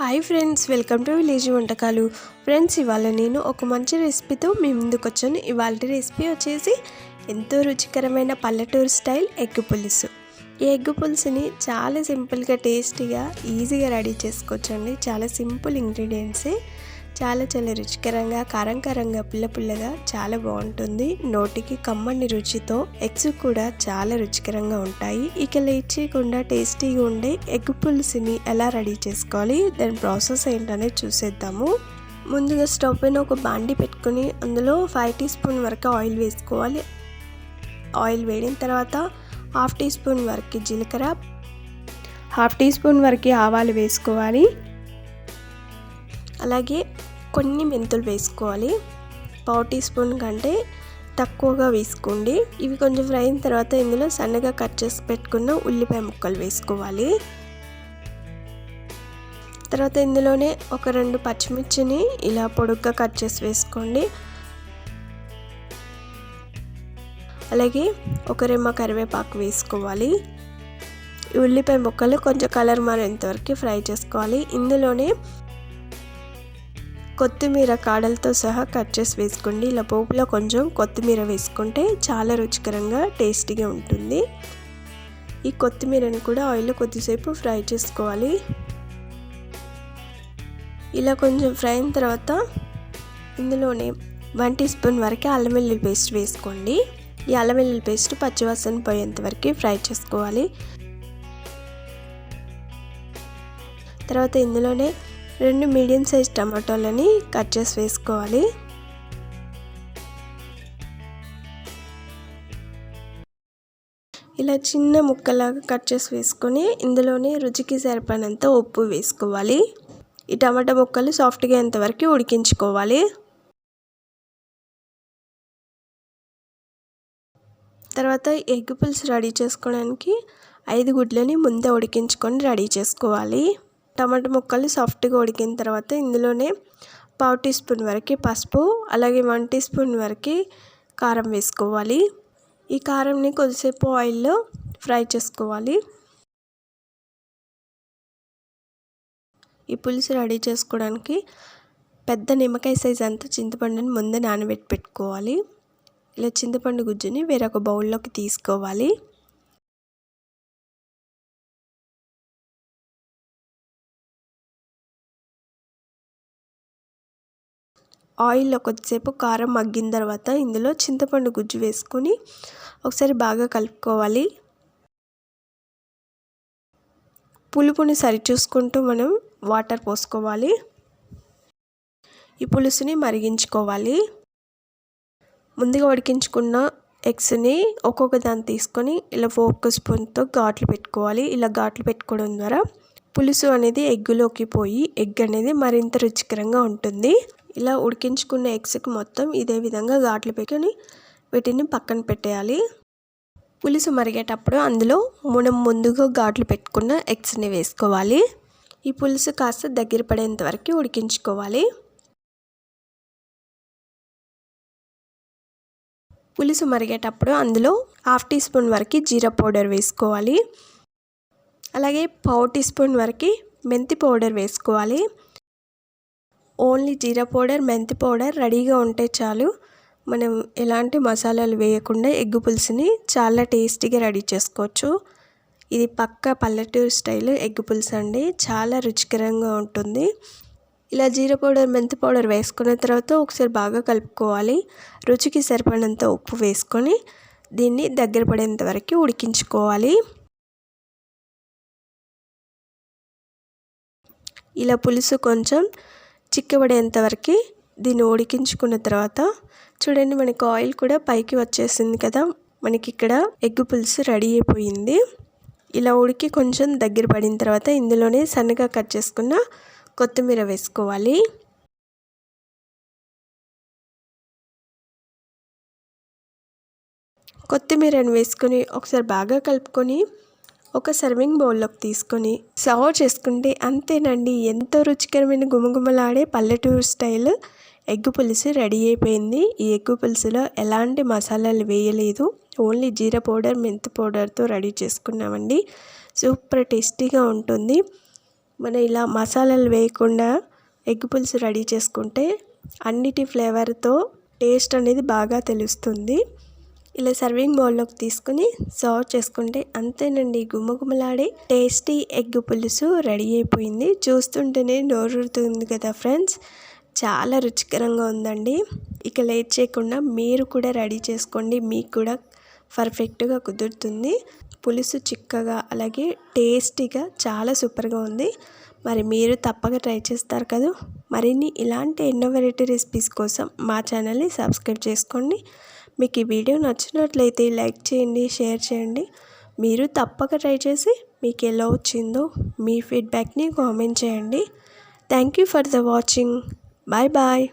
Hi friends welcome to village వంటకాలు. Friends ఇవాళ నేను ఒక మంచి రెసిపీతో మీ ముందుకు వచ్చాను. ఇవాళ రెసిపీ వచ్చేసి ఎంతో రుచికరమైన పల్లెటూరు స్టైల్ ఎగ్ పులుసు. ఈ ఎగ్ పులుసుని చాలా సింపుల్గా టేస్టీగా ఈజీగా రెడీ చేసుకోవచ్చండి. చాలా సింపుల్ ఇంగ్రీడియంట్సే. చాలా చాలా రుచికరంగా కారంకారంగా పుల్ల పుల్లగా చాలా బాగుంటుంది. నోటికి కమ్మని రుచితో ఎగ్స్ కూడా చాలా రుచికరంగా ఉంటాయి. ఇక లేచేయకుండా టేస్టీగా ఉండే ఎగ్ పులుసుని ఎలా రెడీ చేసుకోవాలి? దాని ప్రాసెస్ ఏంటనేది చూసేద్దాము. ముందుగా స్టవ్ పైన ఒక బాండి పెట్టుకుని అందులో ఫైవ్ టీ స్పూన్ వరకు ఆయిల్ వేసుకోవాలి. ఆయిల్ వేడిన తర్వాత హాఫ్ టీ స్పూన్ వరకు జీలకర్ర హాఫ్ టీ స్పూన్ వరకు ఆవాలు వేసుకోవాలి. అలాగే కొన్ని మెంతులు వేసుకోవాలి. పావు టీ స్పూన్ కంటే తక్కువగా వేసుకోండి. ఇవి కొంచెం ఫ్రై అయిన తర్వాత ఇందులో సన్నగా కట్ చేసి పెట్టుకున్న ఉల్లిపాయ ముక్కలు వేసుకోవాలి. తర్వాత ఇందులోనే ఒక రెండు పచ్చిమిర్చిని ఇలా పొడుగ్గా కట్ చేసి వేసుకోండి. అలాగే ఒక రెమ్మ కరివేపాకు వేసుకోవాలి. ఉల్లిపాయ ముక్కలు కొంచెం కలర్ మారేంతవరకు ఫ్రై చేసుకోవాలి. ఇందులోనే కొత్తిమీర కాడలతో సహా కట్ చేసి వేసుకోండి. ఇలా పోపులో కొంచెం కొత్తిమీర వేసుకుంటే చాలా రుచికరంగా టేస్టీగా ఉంటుంది. ఈ కొత్తిమీరని కూడా ఆయిల్లో కొద్దిసేపు ఫ్రై చేసుకోవాలి. ఇలా కొంచెం ఫ్రై అయిన తర్వాత ఇందులోనే వన్ టీ స్పూన్ వరకు అల్లం వెల్లుల్లి పేస్ట్ వేసుకోండి. ఈ అల్లం వెల్లుల్లి పేస్ట్ పచ్చివాసన పోయేంత వరకు ఫ్రై చేసుకోవాలి. తర్వాత ఇందులోనే రెండు మీడియం సైజ్ టమాటోలని కట్ చేసి వేసుకోవాలి. ఇలా చిన్న ముక్కలాగా కట్ చేసి వేసుకొని ఇందులోనే రుచికి సరిపడినంత ఉప్పు వేసుకోవాలి. ఈ టమాటా ముక్కలు సాఫ్ట్గా ఎంతవరకు ఉడికించుకోవాలి. తర్వాత ఎగ్ పులుసు రెడీ చేసుకోవడానికి ఐదు గుడ్లని ముందే ఉడికించుకొని రెడీ చేసుకోవాలి. టమాటా ముక్కలు సాఫ్ట్గా ఉడికిన తర్వాత ఇందులోనే పావు టీ స్పూన్ వరకు పసుపు అలాగే వన్ టీ స్పూన్ వరకు కారం వేసుకోవాలి. ఈ కారంని కొద్దిసేపు ఆయిల్లో ఫ్రై చేసుకోవాలి. ఈ పులుసు రెడీ చేసుకోవడానికి పెద్ద నిమ్మకాయ సైజ్ అంతా చింతపండుని ముందే నానబెట్టి పెట్టుకోవాలి. ఇలా చింతపండు గుజ్జుని వేరొక బౌల్లోకి తీసుకోవాలి. ఆయిల్లో కొద్దిసేపు కారం మగ్గిన తర్వాత ఇందులో చింతపండు గుజ్జు వేసుకొని ఒకసారి బాగా కలుపుకోవాలి. పులుపుని సరిచూసుకుంటూ మనం వాటర్ పోసుకోవాలి. ఈ పులుసుని మరిగించుకోవాలి. ముందుగా ఉడికించుకున్న ఎగ్స్ని ఒక్కొక్క దాన్ని తీసుకొని ఇలా ఫోక్ స్పూన్తో ఘాట్లు పెట్టుకోవాలి. ఇలా ఘాట్లు పెట్టుకోవడం ద్వారా పులుసు అనేది ఎగ్గులోకి పోయి ఎగ్ అనేది మరింత రుచికరంగా ఉంటుంది. ఇలా ఉడికించుకున్న ఎగ్స్కి మొత్తం ఇదే విధంగా ఘాట్లు పెట్టుకొని వీటిని పక్కన పెట్టేయాలి. పులుసు మరిగేటప్పుడు అందులో మనం ముందుగా ఘాట్లు పెట్టుకున్న ఎగ్స్ని వేసుకోవాలి. ఈ పులుసు కాస్త దగ్గర పడేంత వరకు ఉడికించుకోవాలి. పులుసు మరిగేటప్పుడు అందులో హాఫ్ టీ స్పూన్ వరకు జీరా పౌడర్ వేసుకోవాలి. అలాగే పావు టీ స్పూన్ వరకు మెంతి పౌడర్ వేసుకోవాలి. ఓన్లీ జీరా పౌడర్ మెంతి పౌడర్ రెడీగా ఉంటే చాలు. మనం ఎలాంటి మసాలాలు వేయకుండా ఎగ్ పులుసుని చాలా టేస్టీగా రెడీ చేసుకోవచ్చు. ఇది పక్క పల్లెటూరు స్టైల్ ఎగ్ పులుసు అండి. చాలా రుచికరంగా ఉంటుంది. ఇలా జీరా పౌడర్ మెంతి పౌడర్ వేసుకున్న తర్వాత ఒకసారి బాగా కలుపుకోవాలి. రుచికి సరిపడినంత ఉప్పు వేసుకొని దీన్ని దగ్గర పడేంత వరకు ఉడికించుకోవాలి. ఇలా పులుసు కొంచెం చిక్కబడేంతవరకు దీన్ని ఉడికించుకున్న తర్వాత చూడండి మనకు ఆయిల్ కూడా పైకి వచ్చేసింది కదా. మనకి ఇక్కడ ఎగ్ పులుసు రెడీ అయిపోయింది. ఇలా ఉడికి కొంచెం దగ్గర పడిన తర్వాత ఇందులోనే సన్నగా కట్ చేసుకున్న కొత్తిమీర వేసుకోవాలి. కొత్తిమీరను వేసుకొని ఒకసారి బాగా కలుపుకొని ఒక సర్వింగ్ బౌల్లోకి తీసుకొని సర్వ్ చేసుకుంటే అంతేనండి. ఎంతో రుచికరమైన గుమగుమలాడే పల్లెటూరు స్టైల్. ఎగ్ పులుసు రెడీ అయిపోయింది. ఈ ఎగ్ పులుసులో ఎలాంటి మసాలాలు వేయలేదు. ఓన్లీ జీరా పౌడర్ మెంతి పౌడర్తో రెడీ చేసుకున్నామండి. సూపర్ టేస్టీగా ఉంటుంది. మన ఇలా మసాలాలు వేయకుండా ఎగ్ పులుసు రెడీ చేసుకుంటే అన్నిటి ఫ్లేవర్తో టేస్ట్ అనేది బాగా తెలుస్తుంది. ఇలా సర్వింగ్ బౌల్లోకి తీసుకుని సర్వ్ చేసుకుంటే అంతేనండి గుమ్మగుమ్మలాడే టేస్టీ ఎగ్ పులుసు రెడీ అయిపోయింది. చూస్తుంటేనే నోరుతుంది కదా ఫ్రెండ్స్ చాలా రుచికరంగా ఉందండి. ఇక లేట్ చేయకుండా మీరు కూడా రెడీ చేసుకోండి. మీకు కూడా పర్ఫెక్ట్గా కుదురుతుంది. పులుసు చిక్కగా అలాగే టేస్టీగా చాలా సూపర్గా ఉంది. మరి మీరు తప్పక ట్రై చేస్తారు కదా. మరిన్ని ఇలాంటి ఎన్నో వెరైటీ రెసిపీస్ కోసం మా ఛానల్ని సబ్స్క్రైబ్ చేసుకోండి. మీకు ఈ వీడియో నచ్చినట్లయితే లైక్ చేయండి షేర్ చేయండి. మీరు తప్పక ట్రై చేసి మీకు ఎలా వచ్చిందో మీ ఫీడ్బ్యాక్ని కామెంట్ చేయండి. Thank you for the watching bye bye